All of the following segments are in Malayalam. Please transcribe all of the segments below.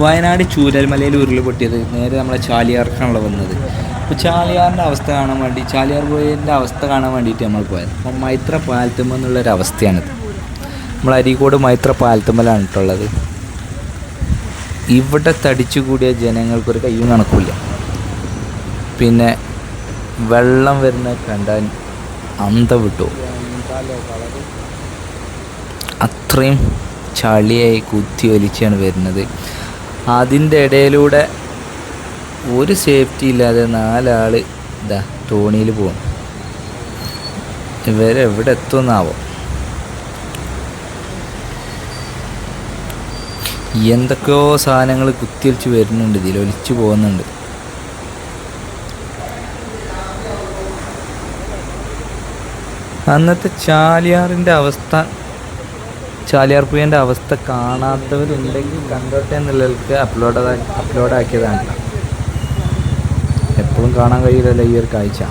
വയനാട് ചൂരൽമലയിൽ ഉരുൾ പൊട്ടിയത്. നേരെ നമ്മളെ ചാലിയാർക്കാണല്ലോ വന്നത്. അപ്പോൾ ചാലിയാറിന്റെ അവസ്ഥ കാണാൻ വേണ്ടി ചാലിയാർ പോയതിന്റെ അവസ്ഥ കാണാൻ വേണ്ടിയിട്ട് നമ്മൾ പോയത്. അപ്പം മൈത്ര പാലത്തുമ്മ എന്നുള്ളൊരു അവസ്ഥയാണിത്. നമ്മൾ അരീക്കോട് മൈത്ര പാലത്തുമ്പലാണ് ഇട്ടുള്ളത് ഇവിടെ തടിച്ചു കൂടിയ ജനങ്ങൾക്കൊരു കയ്യും കണക്കില്ല പിന്നെ വെള്ളം വരുന്ന കണ്ടാൽ അന്ത വിട്ടു. അത്രയും ചളിയായി കുത്തി വലിച്ചാണ് വരുന്നത്. അതിന്റെ ഇടയിലൂടെ ഒരു സേഫ്റ്റി ഇല്ലാതെ നാലാൾ ഇതാ തോണിയിൽ പോകും ഇവരെവിടെ എത്തുമെന്നാവോ എന്തൊക്കെയോ സാധനങ്ങൾ കുത്തിയൊലിച്ച് വരുന്നുണ്ട്. ഇതിൽ ഒലിച്ചു പോകുന്നുണ്ട്. അന്നത്തെ ചാലിയാറിന്റെ അവസ്ഥ ചാലിയാർ പുഴന്റെ അവസ്ഥ കാണാത്തവരുണ്ടെങ്കിൽ കണ്ടോട്ടെ എന്നുള്ളവർക്ക് അപ്ലോഡ് അപ്ലോഡ് ആക്കിയതാണ്. എപ്പോഴും കാണാൻ കഴിയില്ലല്ലോ ഈ ഒരു കാഴ്ച.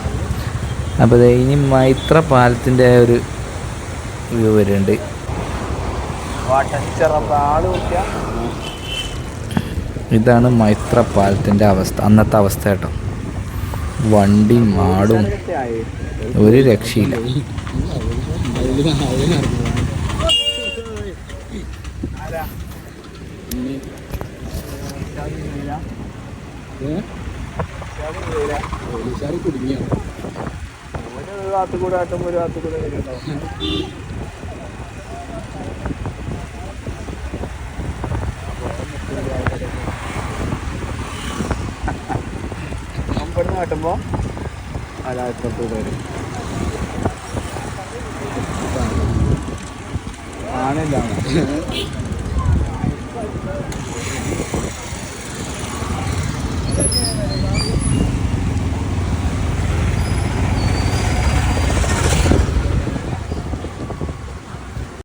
അപ്പോൾ ഇനി മൈത്ര പാലത്തിന്റെ ഒരു വ്യൂ വരുന്നുണ്ട്. ഇതാണ് മൈത്ര പാലത്തിന്റെ അവസ്ഥ അന്നത്തെ അവസ്ഥ കേട്ടോ. വണ്ടി മാടും. ഒരു രക്ഷയില്ല. കാട്ടുമ്പോ അലാപ്പത്ത് വരും. ആണില്ല.